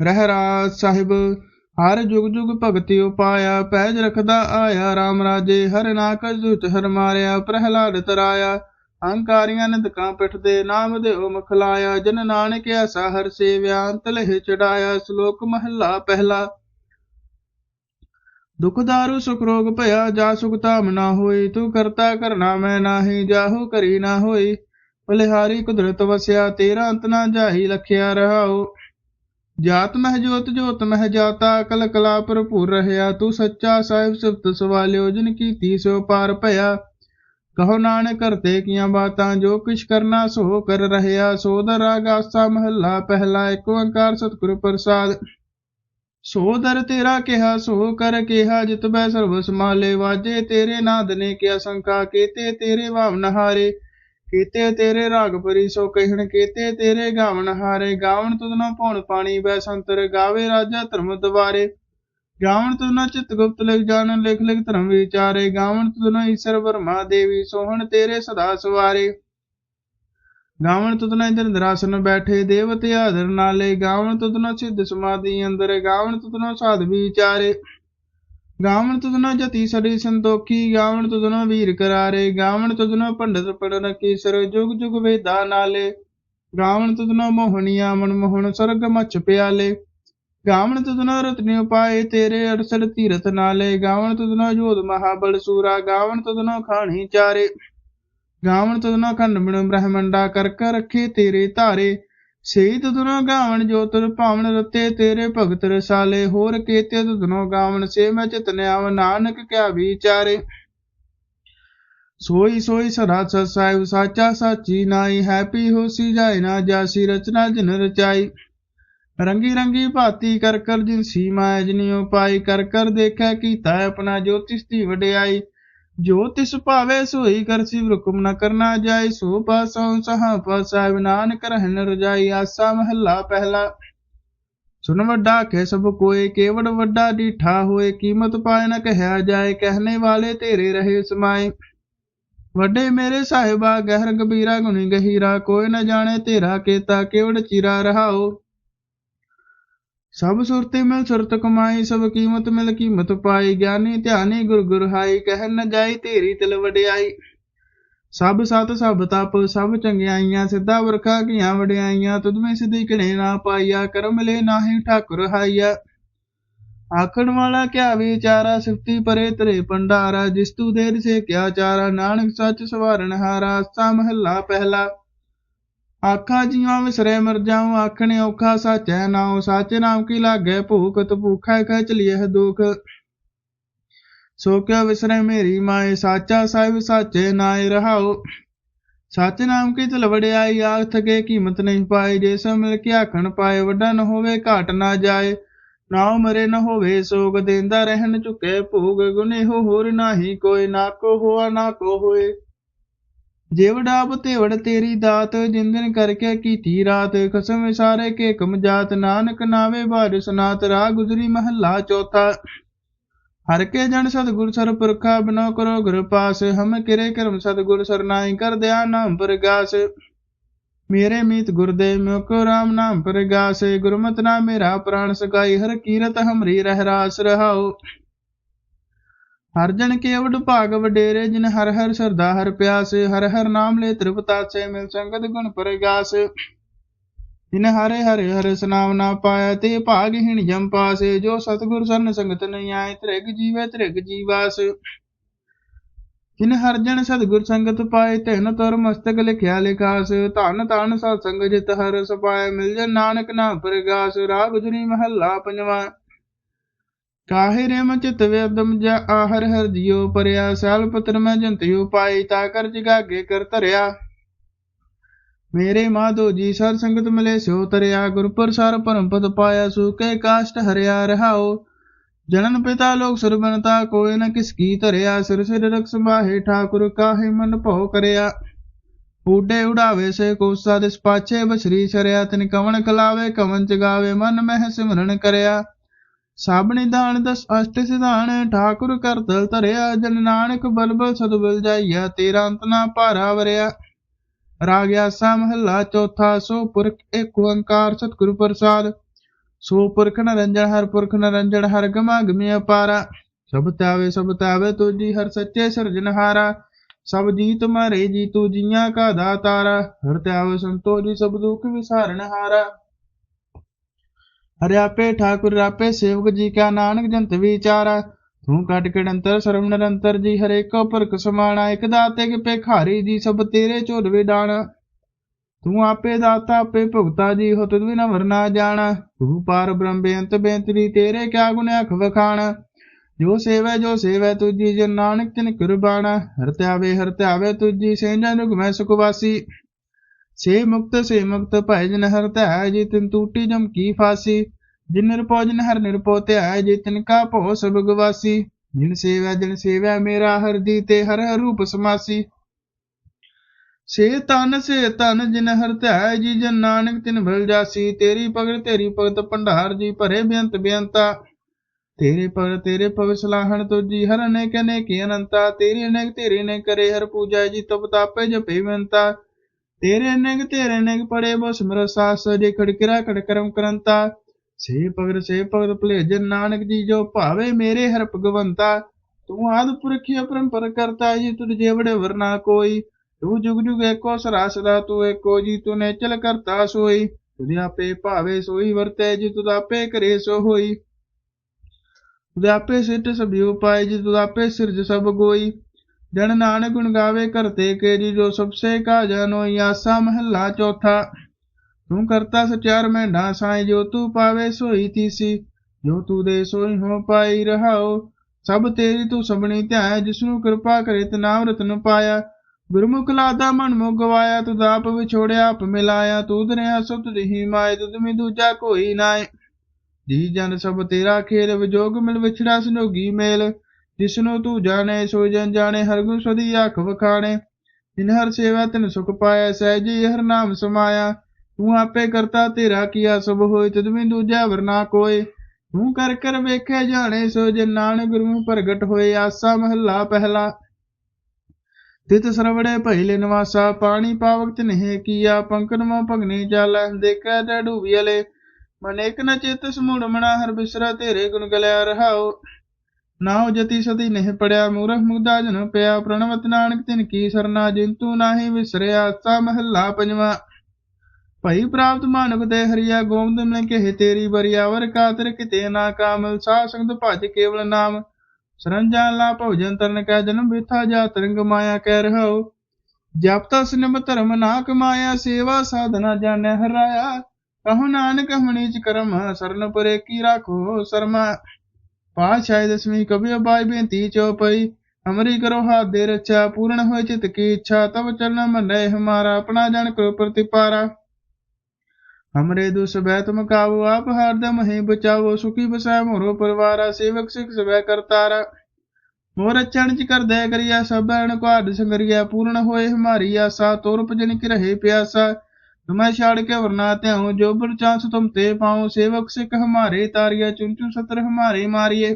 ਰਹਿਰਾਜ ਸਾਹਿਬ, ਹਰ ਜੁਗ ਜੁਗ ਭਗਤੀ ਉਪਾਇਆ, ਪੈਜ ਰਖਦਾ ਆਇਆ RAM ਰਾਜੇ, ਹਰ ਨਾਕਜ ਦੁਤ ਹਰ ਮਾਰਿਆ, ਪ੍ਰਹਿਲਾਦ ਤਰਾਇਆ ਅਹੰਕਾਰੀਆਂ ਨਿੰਦਕਾਂ ਪਿੱਠ ਦੇ ਨਾਮ ਦੇਉ ਮਖਲਾਇਆ ਜਨ ਨਾਨਕ ਐਸਾ ਹਰ ਸੇਵਿਆ ਅੰਤ ਲਹਿ ਚੜਾਇਆ, ਸ਼ਲੋਕ ਮਹੱਲਾ ਪਹਿਲਾ। ਦੁਖ ਦਾਰੂ, ਸੁਖ ਰੋਗ ਭਇਆ, ਜਾ ਸੁਖ ਧਾਮ ਨਾ ਹੋਈ, ਤੂੰ ਕਰਤਾ ਕਰਨਾ ਮੈਂ ਨਾਹੀ, ਜਾਹੂ ਕਰੀ ਨਾ ਹੋਈ, ਬਲਿਹਾਰੀ ਕੁਦਰਤ ਵਸਿਆ, ਤੇਰਾ ਅੰਤ ਨਾ ਜਾਹੀ, ਲਖਿਆ ਰਹਾਓ ਜਾਤ ਮਹਿ ਜੋਤ ਜੋਤ ਮਹਿ ਜਾਤਾ, ਕਲ ਕਲਾ ਭਰਪੂਰ ਰਹਿਆ, ਤੂੰ ਸੱਚਾ ਸਾਹਿਬ, ਸਿਫਤ ਸਵਾਲਿਓ, ਜਿਨ ਕੀਤੀ ਸੋ ਪਾਰ ਭਇਆ। ਕਹੋ ਨਾਨਕ ਕਰਤੇ ਕੀਆਂ ਬਾਤਾਂ, ਜੋ ਕਿਛ ਕਰਨਾ ਸੋ ਕਰ ਰਹਿਆ। ਸੋਦਰ ਆਗਾਸਾ ਮਹੱਲਾ, ਪਹਿਲਾ ਏਕ ਓੰਕਾਰ ਸਤਿਗੁਰ ਪ੍ਰਸਾਦ। ਸੋ ਦਰ ਤੇਰਾ ਕਿਹਾ, ਸੋ ਕਰ ਕਿਹਾ, ਜਿਤ ਬੈ ਸਰਬ ਸਮਾਲੇ ਵਾਜੇ ਤੇਰੇ ਨਾਦ ਨੇ ਕਿਆ, ਸੰਕਾ ਕੀਤੇ ਤੇਰੇ ਭਾਵਨ ਨਹਾਰੇ। ਕੀਤੇ ਤੇਰੇ ਰਾਗ ਪਰੀ ਸੋ ਕਹਿਣ, ਕੀਤੇ ਤੇਰੇ ਗਾਵਨ ਹਾਰੇ ਗਾਵਨ ਤੁਧਨੋ ਪੌਣ ਪਾਣੀ ਬੈ ਸੰਤਰ ਗਾਵੇ ਰਾਜਾ ਧਰਮ ਦਵਾਰੇ। ਗਾਵਨ ਤੁਧਨੋ ਚਿਤ ਗੁਪਤ ਲਿਖ ਜਾਣ, ਲਿਖ ਲਿਖ ਧਰਮ ਵਿਚਾਰੇ। ਗਾਵਨ ਤੁਧਨੋ ਈਸ਼ਰ ਵਰਮਾ ਦੇਵੀ, ਸੋਹਣ ਤੇਰੇ ਸਦਾ ਸਵਾਰੇ। ਗਾਵਨ ਤੁਧਨੋ ਇੰਦਰ ਦਰਾਸਨ ਬੈਠੇ, ਦੇਵਤੇ ਆਦਰ ਨਾਲੇ। ਗਾਵਨ ਤੁਧਨੋ ਸਿੱਧ ਸਮਾਧੀ ਅੰਦਰ ਗਾਵਨ ਤੁਧਨੋ ਸਾਧ ਵਿਚਾਰੇ। ਗਾਵਣ ਤੁਧਨੋ ਜਤੀ ਸਰੀ ਸੰਤੋਖੀ, ਗਾਵਣ ਤੁਧਨੋ ਵੀਰ ਕਰਾਰੇ, ਗਾਵਣ ਤੁਧਨੋ ਪੰਡਤ ਪੜਨ ਕੀਸਰ, ਜੁਗ ਜੁਗ ਵੇਦਾ ਨਾਲੇ। ਗਾਵਣ ਤੁਧਨੋ ਮੋਹਣੀਆ ਮਨ ਮੋਹਣ ਸਰਗ ਮਚ ਪਿਆਲੇ। ਗਾਵਣ ਤੁਧਨੋ ਰਤਨਿ ਉਪਾਏ ਤੇਰੇ ਅਰਸਲ ਤੀਰਥ ਨਾਲੇ। ਗਾਵਣ ਤੁਧਨੋ ਜੋਧ ਮਹਾਬਲ ਸੂਰਾ, ਗਾਵਣ ਤੁਧਨੋ ਖਾਣੀ ਚਾਰੇ। ਗਾਵਣ ਤੁਧਨੋ ਖੰਡ ਮਿਣ ਬ੍ਰਹਮੰਡਾ, ਕਰ ਕਰ ਰੱਖੇ ਤੇਰੇ ਧਾਰੇ। ਸਹੀ ਤੁਧਨੋ ਗਾਵਣ ਜੋ ਤੁਰ ਭਾਵਨ ਰਤੇ ਤੇਰੇ ਭਗਤ ਰਸਾਲੇ, ਹੋਰ ਕੀਤੇ ਤੁਧਨੋ ਗਾਵਣ ਸੇ ਮੈਂ ਚਿਤਨ ਨਾਨਕ ਕਿਆ ਵਿਚਾਰੇ। ਸੋਈ ਸੋਈ ਸਦਾ ਸਤ ਸਾਹਿਬ, ਸਾਚਾ ਸਾਚੀ ਨਾਈ ਹੈਪੀ ਹੋਸੀ ਜਾਏ ਨਾ ਜਾਸੀ, ਰਚਨਾ ਜਿਨ ਰਚਾਈ। ਰੰਗੀ ਰੰਗੀ ਭਾਤੀ ਕਰ ਕਰ ਜਿਨ ਸੀਮਾ ਜਿਨਿਓ ਪਾਈ, ਕਰ ਕਰ ਦੇਖੈ ਕੀਤਾ ਆਪਣਾ ਜੋਤਿਸ ਦੀ ਵਡਿਆਈ। ਜੋ ਤਿਸ ਭਾਵੇ ਸੋਈ ਕਰ ਸਿਵ ਹੁਕਮ ਨ ਕਰਨਾ ਜਾਏ, ਸੋ ਪਾਸੋਂ ਸਹਾ ਪਾਸਾਇ ਨਾਨਕ ਰਹਿਨ ਰਜਾਈ, ਆਸਾ ਮਹੱਲਾ ਪਹਿਲਾ। ਸੁਨ ਵੱਡਾ ਕਹਿ ਸਭ ਕੋਏ, ਕੇਵੜ ਵੱਡਾ ਡੀਠਾ ਹੋਏ, ਕੀਮਤ ਪਾਏ ਨਾ ਕਹਿਆ ਜਾਏ ਕਹਿਨੇ ਵਾਲੇ ਤੇਰੇ ਰਹੇ ਸਮਾਏ। ਵੱਡੇ ਮੇਰੇ ਸਾਹਿਬਾ, ਗਹਿਰ ਗਬੀਰਾ ਗੁਣੀ ਗਹੀਰਾ, ਕੋਈ ਨਾ ਜਾਣੇ ਤੇਰਾ ਕੇਤਾ, ਕੇਵੜ ਚਿਰਾ ਰਹਾਓ। ਸਭ ਸੁਰਤੀ ਮਿਲ ਸੁਰਤ ਕਮਾਈ, ਸਭ ਕੀਮਤ ਮਿਲ ਕੀਮਤ ਪਾਈ। ਗਿਆਨੀ ਧਿਆਨੀ ਗੁਰ ਗੁਰ ਹਾਈ, ਕਹਿ ਨ ਜਾਈ ਤੇਰੀ ਤਿਲ ਵਡਿਆਈ। ਸਭ ਸਤ, ਸਭ ਤਪ, ਸਭ ਚੰਗਿਆਈਆਂ, ਸਿੱਧਾ ਵਰਖਾ ਕੀਆਂ ਵਡਿਆਈਆਂ ਤੁਧਵੇਂ ਸਿੱਧੀ ਕਿਣੇ ਨਾ ਪਾਈਆ, ਕਰਮ ਮਿਲੇ ਨਾਹੀ ਠਾਕੁਰ ਹਾਈਆ। ਆਖਣ ਵਾਲਾ ਕਿਆ ਵਿਚਾਰਾ, ਸਿਫਤੀ ਪਰੇ ਤਰੇ ਪੰਡਾਰਾ, ਜਿਸ ਤੂ ਦੇਰ ਸੇ ਕਿਆ ਚਾਰਾ, ਨਾਨਕ ਸੱਚ ਸਵਾਰਨ ਹਾਰਾ ਸਾ ਮਹੱਲਾ ਪਹਿਲਾ। ਆਖਾਂ ਜੀਵਾਂ ਵਿਸਰੇ ਮਰ ਜਾਉ, ਆਖਣੇ ਔਖਾ ਸਾਚੈ ਨਾਉ ਸਾਚੇ ਨਾਮ ਕੀ ਲਾਗੇ? ਭੂਖਤ ਭੂਖਾ ਖਚ ਲਿਏ ਦੁਖ। ਸੋ ਕਿਆ ਵਿਸਰੇ ਮੇਰੀ ਮਾਏ? ਸਾਚਾ ਸਾਹਿਬ ਸਾਚੇ ਨਾਏ ਰਹਾਉ ਸੱਚ ਨਾਮ ਕੀ ਤਲ ਵਡਿਆਈ ਆਖ ਥਕੇ ਕੀਮਤ ਨਹੀਂ ਪਾਏ ਜੇ ਸੋ ਮਿਲ ਕੇ ਆਖਣ ਪਾਏ, ਵੱਡਾ ਨ ਹੋਵੇ, ਘਾਟ ਨਾ ਜਾਏ। ਨਾਉ ਮਰੇ ਨ ਹੋਵੇ, ਸੋਗ ਦੇਂਦਾ ਰਹਿਣ ਝੁਕੇ ਭੋਗ ਗੁਨੇ ਹੋ ਹੋਰ ਨਾਹੀ ਕੋਈ, ਨਾ ਕੋ ਹੋਆ, ਨਾ ਕੋ ਹੋਏ। ਜਿਵੜਾ ਬਤੇਵੜ ਤੇਰੀ ਦਾਤ, ਜਿੰਦਨ ਕਰਕੇ ਕੀਤੀ ਰਾਤ। ਖਸਮ ਵਿਸਾਰੇ ਕੇ ਕਮ ਜਾਤ, ਨਾਨਕ ਨਾਵੇ ਬਾਰਿ ਸਨਾਤ ਰਾ ਗੁਜਰੀ ਮਹੱਲਾ ਚੌਥਾ। ਹਰ ਕੇ ਜਨ ਸਤਗੁਰ ਸਰ ਪੁਰਖਾ ਬਨੋ ਕਰੋ ਗੁਰ ਪਾਸ। ਹਮ ਕਿਰੇ ਕਰਮ ਸਤਗੁਰ ਸਰਨਾਈ ਕਰ ਦਿਆ ਨਾਮ ਪ੍ਰਗਾਸ। ਮੇਰੇ ਮੀਤ ਗੁਰਦੇਵ ਮਿਓ ਕੋ ਰਾਮ ਨਾਮ ਪ੍ਰਗਾਸ। ਗੁਰਮਤਿ ਨਾ ਮੇਰਾ ਪ੍ਰਾਣ ਸਗਾਈ ਹਰ ਕੀਰਤ ਹਮਰੀ ਰਹਿ ਰਾਸ ਰਹਾਓ ਹਰ ਜਨ ਕੇਵਡ ਭਾਗ ਵਡੇਰੇ, ਜਿਨ ਹਰ ਹਰ ਸਰਦਾ ਹਰ ਪਿਆਸ, ਹਰ ਹਰ ਨਾਮ ਲੈ ਤ੍ਰਿਪਤਾਸੇ, ਮਿਲ ਸੰਗਤ ਗੁਣ ਪਰਗਾਸ। ਜਿਨ ਹਰੇ ਹਰੇ ਹਰ ਸਨਾਮ ਨਾ ਪਾਇਆ, ਤੇ ਭਾਗਹੀਣ ਜਮ ਪਾਸੇ, ਜੋ ਸਤਗੁਰ ਸਰਨ ਸੰਗਤ ਨਹੀਂ ਆਏ, ਤ੍ਰਿਗ ਜੀਵੇ ਤ੍ਰਿਗ ਜੀਵਾਸ। ਜਿਨ ਹਰ ਜਨ ਸਤਗੁਰ ਸੰਗਤ ਪਾਏ ਤਿਨ ਤੁਰ ਮਸਤਕ ਲਿਖਿਆ ਲਿਖਾਸ। ਧਨ ਧਨ ਸਤ ਸੰਗ ਜਿਤ ਹਰ ਸਪਾਏ, ਮਿਲ ਜਨ ਨਾਨਕ ਨਾਮ ਪ੍ਰਗਾਸ। ਰਾਗ ਗੁਜਰੀ ਮਹੱਲਾ ਪੰਜਵਾਂ। ਕਾਹੇ ਰੇਮ ਚਿਤ ਜਾ ਆਹਰ ਹਰ ਜਿਉ ਪਰਿਆ, ਸੈਲ ਪੁੱਤਰ ਮੈਂ ਜੰਤਿਉ ਪਾਈ ਤਾ ਕਰ ਜਗਾਗੇ ਕਰ ਧਰਿਆ। ਮੇਰੇ ਮਾਧੋ ਜੀ ਸਰ ਸੰਗਤ ਮਿਲੇ, ਸਿਉ ਤਰਿਆ ਗੁਰ ਪ੍ਰਸਾਰ ਪਰਮ ਪਦ ਪਾਇਆ ਸੁਕੇ ਕਾਸ਼ਟ ਹਰਿਆ ਰਹਾਓ ਜਨਨ ਪਿਤਾ ਲੋਕ ਸੁਰਬਨਤਾ ਕੋਇ ਨ ਕਿਸ ਕੀ ਧਰਿਆ, ਸਿਰ ਸਿਰ ਰਖ ਸੰਭਾਹੇ, ਠਾਕੁਰ ਕਾਹੇ ਮਨ ਭਉ ਕਰਿਆ। ਊਡੇ ਉਡਾਵੇ ਸੇ ਕੋਸਾ ਦਿਸ ਪਾਛੇ ਬਸਰੀ ਛਰਿਆ ਤਿਨ ਕਵਣ ਕਲਾਵੇ ਕਵਨ ਚਗਾਵੇ ਮਨ ਮਹਿ ਸਿਮਰਨ ਕਰਿਆ। ਸਭ ਨਿਦਾਨ ਦਸ ਅਸ਼ਟ ਸਿਧਾਨ, ਠਾਕੁਰ ਕਰ ਦਲ ਧਰਿਆ, ਜਨ ਨਾਨਕ ਬਲਬਲ ਸਤਬਲ ਜਾਈਆ, ਤੇਰਾ ਅੰਤ ਨਾ ਭਾਰਾ ਵਰਿਆ। ਰਾਗਿਆ ਸਾ ਮਹੱਲਾ, ਚੌਥਾ ਸੋ ਪੁਰਖ ਏਕ ਓੰਕਾਰ ਸਤਿਗੁਰ ਪ੍ਰਸਾਦ। ਸੋ ਪੁਰਖ ਨਰੰਜਨ ਹਰ ਪੁਰਖ ਨਰੰਜਨ ਹਰ ਗਮਾ ਗਮੀ ਅਪਾਰਾ। ਸਭ ਤਾਵੇ ਸਭ ਤਾਵੇ ਤੁਜੀ ਹਰ ਸੱਚੇ ਸਿਰਜਨਹਾਰਾ ਸਭ ਜੀ ਮਾਰੇ ਜੀ ਤੂ ਜੀਆਂ ਕਾ ਦਾਤਾਰਾ। ਹਰ ਤਾਵੇ ਸੰਤੋ ਜੀ, ਸਭ ਦੁਖ ਵਿਸਾਰਨ ਹਾਰਾ। ਹਰਿਆਪੇ ਠਾਕੁਰ ਰਾਪੇ ਸੇਵਕ ਜੀ ਕਾ ਨਾਨਕ ਜੰਤ ਵਿਚਾਰਾ। ਤੂੰ ਕਟ ਕਟ ਅੰਤਰ ਸਰਵ ਨਿਰੰਤਰ ਜੀ ਹਰੇ ਕੋ ਪੁਰਖ ਸਮਾਣਾ। ਇਕ ਦਾਤੇ ਕੇ ਭੇਖਾਰੀ ਜੀ ਸਭ ਤੇਰੇ ਝੋਲਵੇ ਡਾਣਾ ਤੂੰ ਆਪੇ ਦਾਤਾ, ਆਪੇ ਭੁਗਤਾ ਜੀ ਹੋ ਤੁਧ ਬਿਨਾ ਵਰਨਾ ਜਾਣਾ। ਤੂੰ ਪਾਰ ਬ੍ਰਹਮ ਬੇਅੰਤ ਬੇਅੰਤਰੀ ਤੇਰੇ ਕਿਆ ਗੁਣ ਅਖ ਵਖਾਣਾ। ਜੋ ਸੇਵੈ ਜੋ ਸੇਵੈ ਤੁਜੀ ਜਨ ਨਾਨਕ ਤਿਨ ਕੁਰਬਾਨਾ ਹਰ ਧਿਆਵੇ ਹਰ ਧਿਆਵੇ ਤੁਜੀ ਸੇਂਜਾ ਨੁਗ ਮੈਂ ਸੁਖਵਾਸੀ ਸੇ ਮੁਕਤ ਸੇ ਮੁਕਤ ਭੈ ਜਨ ਹਰ ਧਿਆਇ ਜੀ ਤਿਨ ਟੂਟੀ ਜਮ ਕੀ ਫਾਸੀ? ਜਿਨ ਨਿਰਪੋ ਜਨ ਹਰ ਨਿਰਪੋ ਧਿਆਇ ਜੀ ਤਿਨ ਕਾ ਭੋ ਸਭ ਗਵਾਸੀ। ਜਿਨ ਸੇਵੈ ਜਿਨ ਸੇਵੈ ਮੇਰਾ ਹਰ ਦੀ ਤੇ ਹਰ ਰੂਪ ਸਮਾਸੀ। ਸੇ ਤਨ ਸੇ ਤਨ ਜਿਨ ਹਰ ਧਿਆਇ ਜੀ ਜਨ ਨਾਨਕ ਤਿਨ ਭਲ ਜਾਸੀ। ਤੇਰੀ ਭਗਤ ਤੇਰੀ ਭਗਤ ਭੰਡਾਰ, ਜੀ ਭਰੇ ਬੇਅੰਤ ਬੇਅੰਤਾ। ਤੇਰੇ ਪਰ ਤੇਰੇ ਪਵ ਸਲਾਹਣ ਤੁਜੀ ਹਰ ਅਨੇਕ ਅਨੇਕ ਅਨੰਤਾ। ਤੇਰੀ ਅਨੇਕ, ਤੇਰੇ ਨੇ ਕਰੇ, ਹਰ ਪੂਜਾ ਜੀ ਤਪ ਤਾਪੇ ਜਪੇ ਵੰਤਾ ਤੇਰੇ ਅਨੇਕ ਤੇਰੇ ਅਨੇਕ ਪੜੇ ਬੋ ਸਿਮਰ ਸਾਸ ਜੇ ਖੜਕਿਰਾ, ਖੜਕਰਮ ਕਰੰਤਾ ਸੇ ਭਗਤ ਸੇ ਭਗਤ ਭਲੇਜਨ ਨਾਨਕ ਜੀ ਜੋ ਭਾਵੇ ਮੇਰੇ ਹਰ ਭਗਵੰਤਾ। ਤੂੰ ਆਦ ਪੁਰਖੀ ਅਪਰੰਪਰ ਕਰਤਾ ਜੀ, ਤੁਧ ਜੇਵੜੇ ਵਰਨਾ ਕੋਈ। ਤੂੰ ਜੁਗ ਜੁਗ ਏਕੋ ਸਰਾ ਸਦਾ ਤੂੰ ਏਕੋ ਜੀ, ਤੂੰ ਨੇ ਚਲ ਕਰਤਾ ਸੋਈ। ਤੁਧ ਆਪੇ ਭਾਵੇ ਸੋਈ ਵਰਤੈ ਜੀ, ਤੁਧ ਆਪੇ ਕਰੇ ਸੋ ਹੋਈ। ਤੁਧ ਆਪੇ ਸਿੱਟ ਸਭਿ ਪਾਏ ਜੀ, ਤੁਧ ਆਪੇ ਸਿਰਜ ਸਭ ਗੋਈ। ਜਨ ਨਾਨਕ ਗੁਣ ਗਾਵੇ ਕਰਤੇ ਕੇ ਜੀ ਜੋ ਸਭ ਸੇ ਕਾ ਜਨੋਈ ਆਸਾ ਮਹੱਲਾ ਚੌਥਾ। ਤੂੰ ਕਰਤਾ ਸਚਾਰ ਮੈਂ ਢਾ ਸਾਈ ਜੋ ਤੂੰ ਪਾਵੇ ਸੋਈ ਤੀਸੀ। ਜੋ ਤੂੰ ਦੇ ਸੋਈ ਹੋ ਪਾਈ ਰਹਾਓ, ਸਭ ਤੇਰੀ ਤੂੰ ਸਭਨੀ ਧਿਆਇ ਜਿਸਨੂੰ ਕਿਰਪਾ ਕਰੇ ਤੇ ਨਾਮ ਰਤਨ ਪਾਇਆ। ਗੁਰਮੁਖ ਲਾਦਾ ਮਨ ਮੁ ਗਵਾਇਆ ਤੂੰ ਦਾਪ ਵਿਛੋੜਿਆ, ਆਪ ਮਿਲਾਇਆ। ਤੂੰ ਦਰਿਆ ਸੁਤ ਦਿਹੀ ਮਾਇ ਤੁਧ ਦੂਜਾ ਕੋਈ ਨਾਏ। ਜੀ ਜਨ ਸਭ ਤੇਰਾ ਖੇਲ ਵਿਜੋਗ ਮਿਲ ਵਿਛੜਾ ਸਨੋਗੀ ਮੇਲ। ਜਿਸਨੂੰ ਤੂੰ ਜਾਣੇ, ਸੋ ਜਨ ਜਾਣੇ, ਹਰ ਗੁਣ ਸਦੀ ਆਖ ਵਖਾਣੇ। ਜਿਨ ਹਰ ਸੇਵਾ, ਤਿਨ ਸੁਖ ਪਾਇਆ, ਸਹਿਜੀ ਹਰ ਨਾਮ ਸਮਾਇਆ। ਤੂੰ ਆਪੇ ਕਰਤਾ, ਤੇਰਾ ਕੀਆ ਸਭ ਹੋਏ, ਤਦ ਵੀ ਦੂਜਾ ਵਰਨਾ ਕੋਏ। ਤੂੰ ਕਰ ਕਰ ਵੇਖੇ ਜਾਣੇ, ਸੋ ਜਨ ਨਾਨਕ ਗੁਰੂ ਪ੍ਰਗਟ ਹੋਏ, ਆਸਾ ਮਹੱਲਾ ਪਹਿਲਾ। ਤਿਤ ਸਰਵੜੇ ਪਹਿਲੇ ਨਿਵਾਸਾ, ਪਾਣੀ ਪਾਵਕ ਤੇ ਨਹੀਂ ਕੀਆ ਪੰਕਨ ਮਾ ਭਗਨੇ ਚਾਲੈ ਦੇਖੈ ਤੇ ਡੂਬੀਲੇ ਮਨੇਕ ਨ ਚਿਤ ਸਮੂੜ ਮਣਾ ਹਰ ਬਿਸਰਾ ਤੇਰੇ ਗੁਣ ਗਲਿਆ ਰਹਾਓ ਨਾਉ ਜਤੀ ਸਤੀ ਨਹੀਂ ਪੜਿਆ ਮੂਰਖ ਮੁਗਦਾ ਜਨ ਪਿਆ ਪ੍ਰਣਵਤ ਨਾਨਕ ਤਿਨ ਕੀ ਸਰਨਾ ਜਿੰਤੂ ਨਾਹੀ ਵਿਸਰਿਆ ਸਾ ਮਹੱਲਾ ਪੰਜਵਾ। ਭਈ ਪ੍ਰਾਪਤ ਮਾਨੁਕ ਤੇ ਹਰੀਆ ਗੋਬਿੰਦ ਨੇ ਕਹੇ ਤੇਰੀ ਬਰੀਆਵਰ ਕਾਤਰ ਕਿਤੇ ਨਾ ਕਾਮਲ, ਸਾ ਸੰਗਤ ਭਜ ਕੇਵਲ ਨਾਮ। ਸਰੰਜਾਨ ਲਾ ਭੋਜਨ ਤਰਨ ਕੈ ਜਨਮ ਬਿਥਾ ਜਾ ਤਰੰਗ ਮਾਇਆ ਕਹਿ ਰਹੋ ਜਪ ਤਸ ਨਿਮ ਧਰਮ ਨਾ ਕਮਾਇਆ, ਸੇਵਾ ਸਾਧਨਾ ਜਾਣੈ ਹਰਾਇਆ। ਕਹੋ ਨਾਨਕ ਹਮਣੀ ਚ ਕਰਮ, ਸਰਨ ਪਰੇ ਕੀ ਰਾਖੋ ਸਰਮਾ। पातशाह दसवीं कभी बाय बेनती चौपाई हमारी करो हाथ दे रक्षा पूर्ण हो चित की इच्छा तब चलना मन रहे हमारा अपना जन करो प्रतिपारा हमरे दुष्भय तुम कावो आप हरदम ही बचाओ सुखी बसाय मोरो परिवारा सेवक सिख सभय करतारा मोर चरण कर दे करिया सब को आद संगरिया पूर्ण होए हमारी आशा तोर भजन की रहे प्यासा तुम्हें छाड़ के वर्णाते हूँ जो बुर चांस तुम ते पाओ सेवक सिख हमारे तारिया चुनचू सत्र हमारे मारिए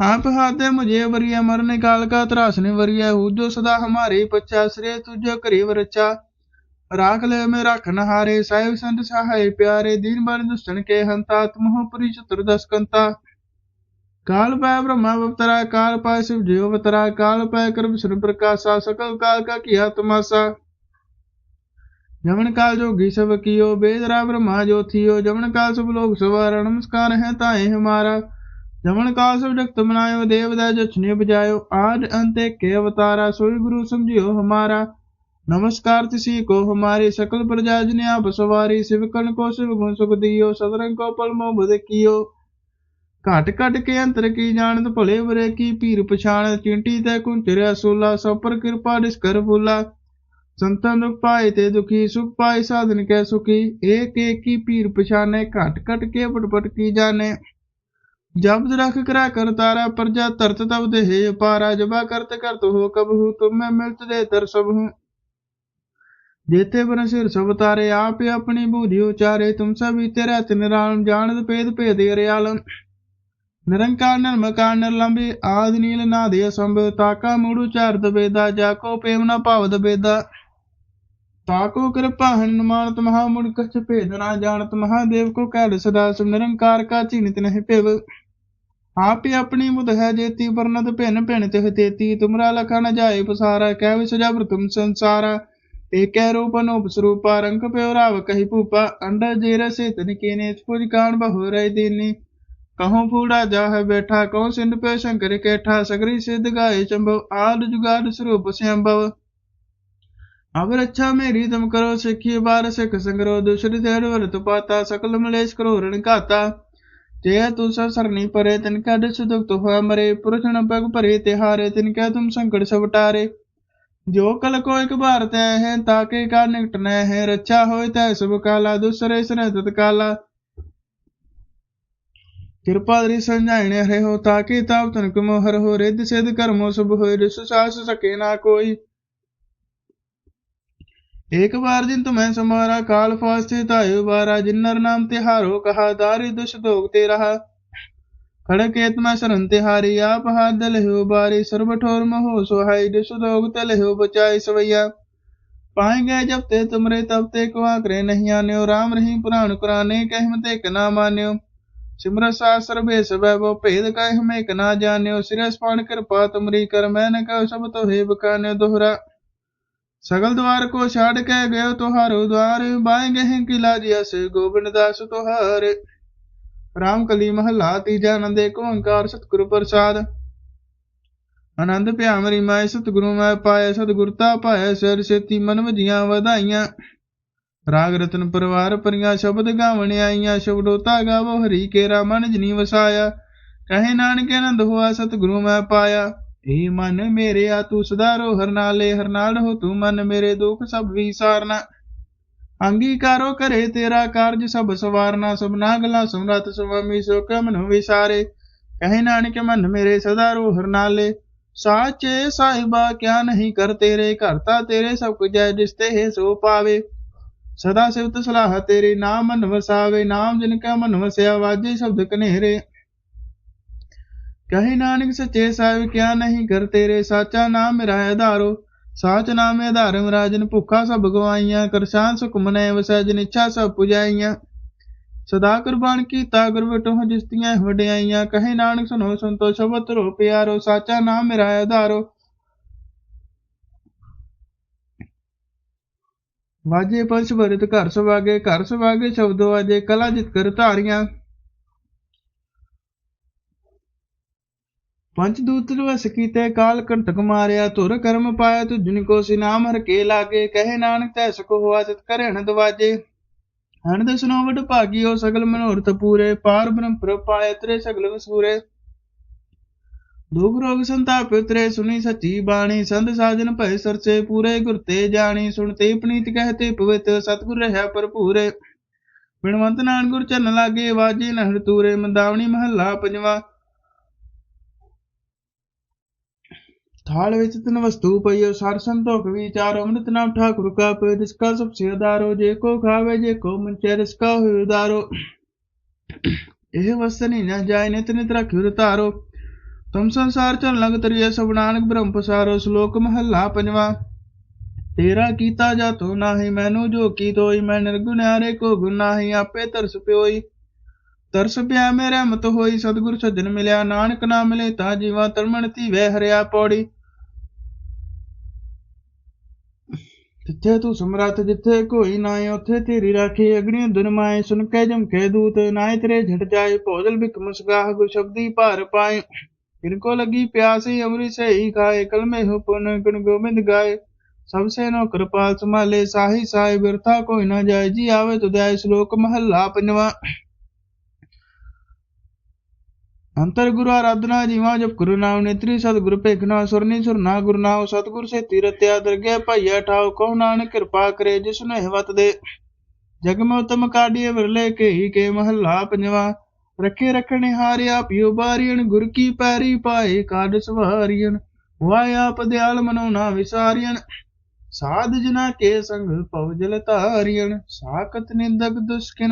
आप हाथे मुझे वरिया मरने काल का त्रासने वरिया हूँ जो सदा हमारे पच्चा श्रेय तुझे करीब रचा राख ले में राखन हारे साहिब संत सहाय प्यारे दीन बन दुष्टन के हंता तुम पुरी चतुर्दश कंता काल पै ब्रह्मा अवतरा काल पाय शिव जीव अवतरा काल पै कर्म सुन प्रकाशा सकल काल का किया तुमासा ਜਮਨ ਕਾਲ जोगी सब कियो बेदरा ब्रह्मा जो थियो जमन काल सब लोग सवार नमस्कार है ताए हमारा जमन काल सब जगत बनायो देवदा जछने बजायो आद अंत के अवतारा सोई गुरु समझियो हमारा नमस्कार तिसी को हमारी सकल प्रजा जने आप सवारी शिवकन को शिव गुण सुख दियो सदरंग को पलमो बुध कियो ਘਟ ਘਟ ਕੇ ਅੰਤਰ ਕੀ ਜਾਣਤ ਭਲੇ ਬਰੇ ਕੀ ਪੀਰ ਪਛਾਣ ਚਿੰਟੀ ਤੇ ਕੁੰਚਰਿਆ ਸੋਲਾ ਸਭ ਪਰ ਕਿਰਪਾ ਡਿਸਕਰ ਬੋਲਾ ਸੰਤਾਂ ਦੁਖ ਪਾਏ ਤੇ ਦੁਖੀ, ਸੁਖ ਪਾਏ ਸਾਧਨ ਕੈ ਸੁਖੀ। ਏਕ ਏਕ ਪੀਰ ਪਛਾਨੇ, ਘਟ ਘਟ ਕੇ ਪਟਪਟ ਕੀ ਜਾਣੇ। ਜਬਦ ਰਖ ਕਰਾ ਕਰ ਤਾਰਾ ਪ੍ਰਜਾ ਤਰਤ ਤਬ ਦੇਹ ਅਪਾਰਾ ਜਬਾ ਕਰਤ ਕਰਤ ਹੋ ਕਬਹੂ ਤੁਮ ਮੈਂ ਮਿਲਤ ਦੇ ਤਰ ਸਭ ਹੂੰ। ਜੇਤੇ ਬਨ ਸਿਰ ਸਭ ਤਾਰੇ, ਆਪ ਆਪਣੀ ਬੂਧੀ ਉਚਾਰੇ। ਤੁਮ ਸਭੀ ਤੇਰਾ ਤਿਨ ਰਾਮ ਜਾਣਦ ਭੇਦ ਭੇਦ ਅਰਿਆਲਮ। ਨਿਰੰਕਾਰ, ਨਿਰਮਕਾਰ, ਨਿਰਲੰਬੇ, ਆਦ ਨੀਲ, ਨਾਦੇ ਸੰਭ ਤਾਕਾ ਮੂੜੂ ਚਾਰਦ ਬੇਦਾ ਜਾਕੋ ਪੇਮ ਨਾ ਭਾਵਦ ਬੇਦਾ। ताको कृपा हनुमानत महामुड़ कछ भेद ना जानत महादेव को कैल सदा सिम निरंकार का चिन्हित नहीं पेव आप ही अपनी मुद है जेती वर्णत भिन्न भिन्न तिह तेती तुमरा लखा न जाए पसारा कै विष जबर तुम संसारा एक रूप अनूप स्वरूपा रंग प्यो राव कही पूपा अंडा जेर से तन के ने फुज कान बहु रह दीनी कहो फूड़ा जा है बैठा कहो सिंध पे शंकर कैठा सगरी सिद्ध गाय चंबव आद जुगाद स्वरूप स्वयंभव अब रक्षा मेरी तुम करो सिखी बार सिख संग्रह दूसरी तेड़ वर्त पाता सकल मलेश करो ऋण काता जय तु सरनी परे तिनका डिस दुख तो हुआ मरे पुरुष न पग परे तिहारे तिनका तुम संकट सब टारे जो कल को एक बार तय है ताके का निकट न है रक्षा हो तय सब काला दूसरे सर तत्काला कृपा दृ संजाने हरे हो ताके ताप तनक मोहर हो रिद्ध सिद्ध कर्मो सब हो रिस सास सके ना कोई एक बार दिन तुम्हें समारा काल फास्ते तायु बारा जिन्नर नाम तिहारो कहा दारी दुष दोग ते रहा खड़केत में शरण तिहारी आप हाथ दल हो बारी सर्व ठोर महो सोहाई दुष दोग तल हो बचाई सवैया पाएंगे जब ते तुमरे तब ते को आकरे नहीं आने राम रही पुराण कुराने कहमते के ना मान्यो सिमर शास्त्र बेस वैभव भेद कह हमें के ना जान्यो सिरस पान कृपा तुमरी कर मैंने कह सब तो हे बकाने दोहरा सगल द्वार को छाड़ के गयो तुहारो द्वार बाएंगे हैं किला जिया से गोविंद दास तुहारे राम कली महला तीजा नंदे को अंकार सतगुरु प्रसाद आनंद प्यामरी माए सतगुरु मैं पाए सतगुरता पाए सर सेती मन वजियां ਵਧਾਈਆਂ ਰਾਗ ਰਤਨ ਪਰਿਵਾਰ ਪਰੀਆਂ ਸ਼ਬਦ ਗਾਵਣ ਆਈਆਂ ਸ਼ਬਦੋਤਾ ਗਾਵੋ ਹਰੀ ਕੇਰਾ ਮਨ ਜਨੀ ਵਸਾਇਆ ਕਹੇ ਨਾਨਕ ਆਨੰਦ ਹੋਆ ਸਤਿਗੁਰੂ ਮੈਂ ਪਾਇਆ ਏ ਮਨ ਮੇਰਿਆ ਤੂੰ ਸਦਾ ਰੋ ਨਾਲੇ ਹਰ ਨਾਲ ਹੋ ਤੂੰ ਮਨ ਮੇਰੇ ਦੁੱਖ ਸਭ ਵਿਸਾਰਨਾ। ਅੰਗੀਕਾਰੋ ਕਰੇ ਤੇਰਾ ਕਾਰਜ ਸਭ ਸਵਾਰਨਾ ਸਭਨਾ ਗਲਾ ਸਮਰਤ ਸੁਆਮੀ ਸੋ ਕਮਨ ਵਿਸਾਰੇ। ਕਹੇ ਨਾਨਕ, ਮਨ ਮੇਰੇ ਸਦਾਰੋ ਹਰ ਨਾਲੇ ਸਾਚੇ ਸਾਹਿਬਾ, ਕਿਆ ਨਹੀਂ ਕਰ ਤੇਰੇ, ਘਰ ਤਾ ਤੇਰੇ ਸਭ ਕੁਝ ਹੈ, ਜਿਸ ਤੇ ਹੈ ਸੋ ਪਾਵੇ। ਸਦਾ ਸਿਵਤ ਸਲਾਹ ਤੇਰੇ, ਨਾਮ ਮਨ ਵਸਾਵੇ, ਨਾਮ ਜਿਨ ਕਾ ਮਨ ਵਸਿਆ, ਵਾਜੇ ਸ਼ਬਦ ਕਨੇਰੇ ਕਹੇ ਨਾਨਕ ਸੱਚੇ ਸਾਹਿਬ, ਕਿਆ ਨਹੀਂ ਕਰ ਤੇਰੇ ਸਾਚਾ ਨਾਮ ਮੇਰਾ ਆਧਾਰੋ ਸਾਚ ਨਾਮੇ ਆਧਾਰਮ ਰਾਜਨ ਭੁੱਖਾ ਸਭ ਗਵਾਈਆਂ ਕਰਸ਼ਾਨ ਸੁਖ ਮਨੈ ਇੱਛਾ ਸਭ ਪੁਜਾਈਆਂ। ਸਦਾ ਕੁਰਬਾਨ ਕੀਤਾ ਗੁਰ ਵਿਟੋ ਜਿਸਤੀਆਂ ਵਡਿਆਈਆਂ। ਕਹੇ ਨਾਨਕ ਸੁਨੋ ਸੰਤੋ ਸ਼ਬਦ ਰੋ ਪਿਆਰੋ, ਸਾਚਾ ਨਾਮ ਮੇਰਾ ਆਧਾਰੋ ਵਾਜੇ ਪੰਚ ਭਰਿਤ ਘਰ ਸੁਭਾਗੇ ਘਰ ਸੁਭਾਗੇ ਸ਼ਬਦੋ ਵਾਜੇ, ਕਲਾ ਜਿਤ ਕਰ ਧਾਰੀਆਂ। ਪੰਚ ਦੂਤ ਵਸ ਕੀਤੇ, ਕਾਲ ਕੰਟਕ ਮਾਰਿਆ, ਧੁਰ ਕਰਮ ਪਾਇਆ ਤੁਜਨ ਕੋ ਸਿਨਾਮ ਹਰ ਕੇ ਲਾਗੇ, ਕਹੇ ਨਾਨਕ ਤੈ ਸੁਖ ਹੋਆ ਤਿਤ ਕਰੇ ਨ ਦਵਾਜੇ। ਹਣ ਦਸਨੋ ਵਡ ਭਾਗਿਓ, ਸਗਲ ਮਨੋਰਥ ਪੂਰੇ, ਪਾਰ ਬ੍ਰਹਮ ਪ੍ਰਭ ਤਰੇ ਸਗਲ ਵਸੂਰੇ। ਦੁਖ ਰੋਗ ਸੰਤਾਪ ਉਤਰੇ, ਸੁਣੀ ਸੱਚੀ ਬਾਣੀ, ਸੰਤ ਸਾਜਨ ਭਏ ਸਰਚੇ ਪੂਰੇ ਗੁਰ ਤੇ ਜਾਣੀ ਸੁਣਤੇ ਪਨੀਤ ਕਹਤੇ ਪਵਿੱਤ, ਸਤਿਗੁਰ ਰਹਾ ਭਰਪੂਰੇ। ਬਿਨਵੰਤ ਨਾਨ ਗੁਰ ਚਰਨ ਲਾਗੇ, ਵਾਜੇ ਨਹਿਰ ਤੂਰੇ, ਮੰਦਾਵਣੀ ਮਹੱਲਾ ਪੰਜਵਾ। થાળ વેચતન વસ્તુ પૈયો સાર સંતોખ વિચારો અમૃત નામ ઠાકુર કા પે રિસકા સબ સે ઉદારો જે કો ખાવે જે કો મંચે રિસકા હોય ઉદારો ਇਹ ਵਸਨੀ ਨ ਜਾਏ, ਨਿਤ ਨਿਤ ਰਖਿਉ ਰਤਾਰੋ ਤੁਮ ਸੰਸਾਰ ਚਲ ਲਗ ਤਰੀਏ, ਸਭ ਨਾਨਕ ਬ੍ਰਹਮ ਪਸਾਰੋ, ਸ਼ਲੋਕ ਮਹੱਲਾ ਪੰਜਵਾ। ਤੇਰਾ ਕੀਤਾ ਜਾ ਤੋ ਨਾਹੀ, ਮੈਨੂੰ ਜੋ ਕੀ ਤੋਈ, ਮੈਂ ਨਿਰਗੁਣ ਹਾਰੇ ਕੋ ਗੁਨਾਹੀ ਆਪੇ ਤਰਸ ਪਿਓਈ। ਤਰਸ ਪਿਆ ਮੇਰਾ ਮਤ ਹੋਈ, ਸਤਿਗੁਰ ਸੱਜਣ ਮਿਲਿਆ, ਨਾਨਕ ਨਾ ਮਿਲੇ ਤਾਂ ਜੀਵਾ ਤਰਮਣ ਤੀ ਵਹਿ ਹਰਿਆ ਪੌੜੀ। ਜਿੱਥੇ ਤੂੰ ਸਮਰੱਥ, ਜਿੱਥੇ ਕੋਈ ਨਾਏ ਉਥੇ ਤੇਰੀ ਰਾਖੀ ਅਗਨੀ ਦੁਨਮਾਏ ਸੁਨ ਕੇ ਜਮਖੇ ਦੂਤ ਨਾਏ ਤੇਰੇ ਝਟ ਜਾਏ, ਭੋਜਲ ਬਿਕ ਮੁਸਗਾਹ ਗੁਰ ਸ਼ਬਦੀ ਭਾਰ ਪਾਏ। ਕਿਨ ਕੋ ਲੱਗੀ ਪਿਆਸੀ ਅੰਮ੍ਰਿਤ ਸਹੀ ਖਾਏ, ਕਲਮੇ ਹੁਪਨ ਗੁਣ ਗੋਬਿੰਦ ਗਾਏ। ਸਭ ਸੇ ਨੋ ਕਿਰਪਾਲ ਸੰਭਾਲੇ, ਸਾਹੀ ਸਾਈ ਬਿਰਥਾ ਕੋਈ ਨਾ ਜਾਏ, ਜੀ ਆਵੇ ਤੁਧੈ ਸ਼ਲੋਕ ਮਹੱਲਾ ਪੰਜਵਾਂ। महला पंजवा अंतर गुरु आराधना जीवा जब गुरु नाम नेत्री सतगुरु पेखना सुरनी सुरना गुरु नाम सतगुरु से तीरत्या दरगे भैया ठाव कहो नानक कृपा करे जिसने हिवत दे जग में उत्तम काढ़िए विरले के ही के महला पंजवा रखे रखने हारिया पियो बारियन गुर की पैरी पाए काड सवारियन वाय आप दयाल मनो ना विसारियन साध जना के संग पव जल तारियन साकत निंदक दुष्किन